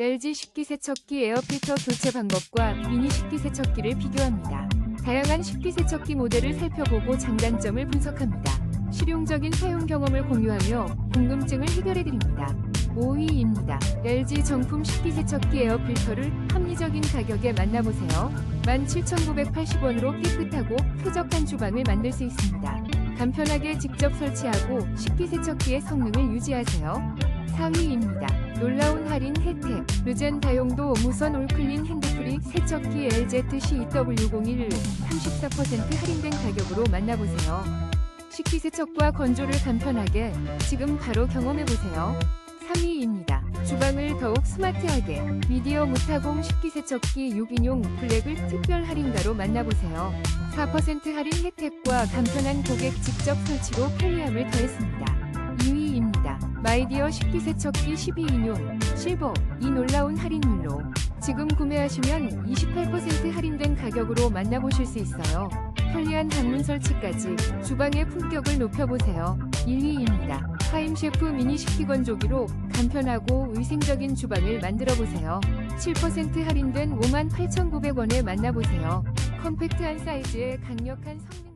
LG 식기세척기 에어필터 교체 방법과 미니 식기세척기를 비교합니다. 다양한 식기세척기 모델을 살펴보고 장단점을 분석합니다. 실용적인 사용 경험을 공유하며 궁금증을 해결해드립니다. 5위입니다. LG 정품 식기세척기 에어필터를 합리적인 가격에 만나보세요. 17,980원으로 깨끗하고 쾌적한 주방을 만들 수 있습니다. 간편하게 직접 설치하고 식기세척기의 성능을 유지하세요. 4위입니다. 놀라운 할인 혜택. 루젠 다용도 무선 올클린 핸드프리 세척기 LZCW01 34% 할인된 가격으로 만나보세요. 식기세척과 건조를 간편하게 지금 바로 경험해보세요. 3위입니다. 주방을 더욱 스마트하게 미디어 무타공 식기세척기 6인용 블랙을 특별 할인가로 만나보세요. 4% 할인 혜택과 간편한 고객 직접 설치로 편리함을 더했습니다. 2위입니다. 마이디어 식기세척기 12인용 실버 이 놀라운 할인율로 지금 구매하시면 28% 할인된 가격으로 만나보실 수 있어요. 편리한 방문 설치까지 주방의 품격을 높여보세요. 1위입니다. 하임 셰프 미니 식기 건조기로 간편하고 위생적인 주방을 만들어보세요. 7% 할인된 58,900원에 만나보세요. 컴팩트한 사이즈에 강력한 성능